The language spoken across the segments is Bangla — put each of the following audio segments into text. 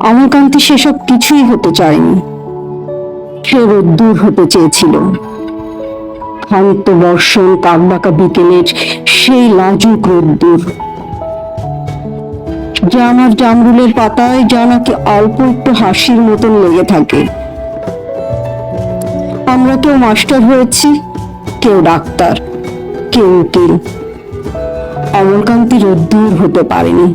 অমরকান্তি সেসব কিছুই হতে চায়নি। সে রোদ্দুর হতে চেয়েছিল। ক্ষান্ত বর্ষণ কাকবাকা বিকেলের সেই লাজুক রোদ্দুর। যা আমার জামরুলের পাতায় যা নাকি অল্প একটু হাসির মতন লেগে থাকে। আমরা কেউ মাস্টার হয়েছি, কেউ ডাক্তার, কেউ উকিল। অমরকান্তি রোদ্দুর হতে পারেনি।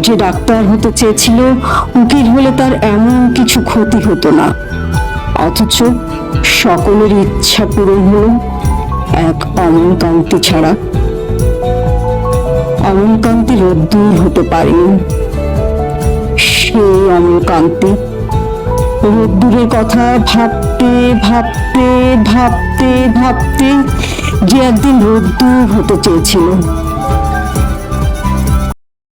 যে ডাক্তার হতে চেয়েছিল, উকিল হলে তার এমন কিছু ক্ষতি হতো না। অথচ সকলের ইচ্ছা পূরণ হলো এক অমনকান্তি ছাড়া। অমনকান্তি রোদ্দুর হতে পারেনি। সেই অমনকান্তি রোদ্দুরের কথা ভাবতে ভাবতে ভাবতে ভাবতে যে একদিন রোদ্দুর হতে চেয়েছিল।